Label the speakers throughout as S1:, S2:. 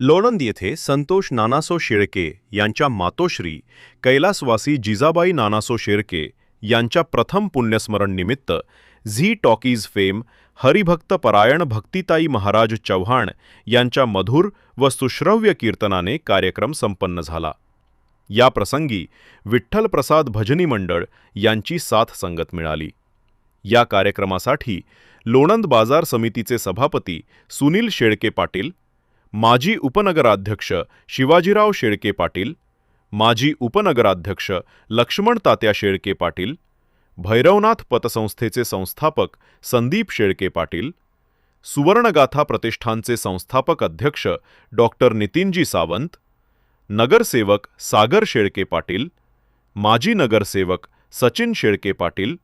S1: लोणंद येथे संतोष नानासो शेळके यांच्या मातोश्री कैलासवासी जिजाबाई नानासो शेळके यांच्या प्रथम पुण्यस्मरण निमित्त झी टॉकीज फेम हरिभक्त परायण भक्तिताई महाराज चव्हाण यांच्या मधुर व सुश्रव्य कीर्तनाने कार्यक्रम संपन्न झाला. या प्रसंगी विठ्ठल प्रसाद भजनी मंडळ यांची साथ संगत मिळाली. या कार्यक्रमासाठी लोणंद बाजार समितीचे सभापती सुनील शेळके पाटील माजी उपनगराध्यक्ष शिवाजीराव शेळके पाटील माजी उपनगराध्यक्ष लक्ष्मण तात्या शेळके पाटील भैरवनाथ पतसंस्थेचे संस्थापक संदीप शेळके पाटील सुवर्णगाथा प्रतिष्ठानचे संस्थापक अध्यक्ष डॉक्टर नितीनजी सावंत नगरसेवक सागर शेळके पाटील माजी नगरसेवक सचिन शेळके पाटील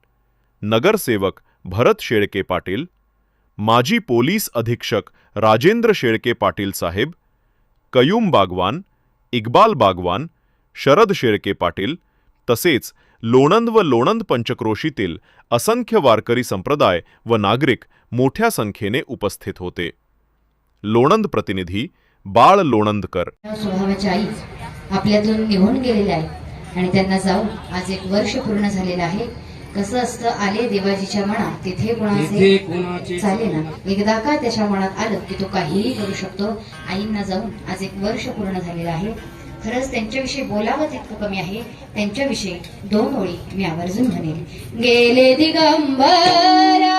S1: नगरसेवक भरत शेळके पाटील माजी पोलीस अधीक्षक राजेंद्र शेळके पाटील साहेब कयूम बागवान इक्बाल बागवान शरद शेळके पाटील तसेच लोणंद व लोणंद पंचक्रोशीतील असंख्य वारकरी संप्रदाय व नागरिक मोठ्या संख्येने उपस्थित होते. लोणंद प्रतिनिधी बाळ लोणंदकर.
S2: आईच आपल्यातून निघून गेलेल्या आहेत आणि त्यांना जाऊन आज एक वर्ष पूर्ण झालेलं आहे. कसं असतं आले देवाजीच्या मनात तिथे
S3: कोणाचे
S2: चाले ना? एकदा का त्याच्या मनात आलं की तो काहीही करू शकतो? आईंना जाऊन आज एक वर्ष पूर्ण झालेलं आहे. खरंच त्यांच्याविषयी बोलावं तितकं कमी आहे. त्यांच्याविषयी दोन ओळी मी आवर्जून म्हणेल गेले दिगंबरा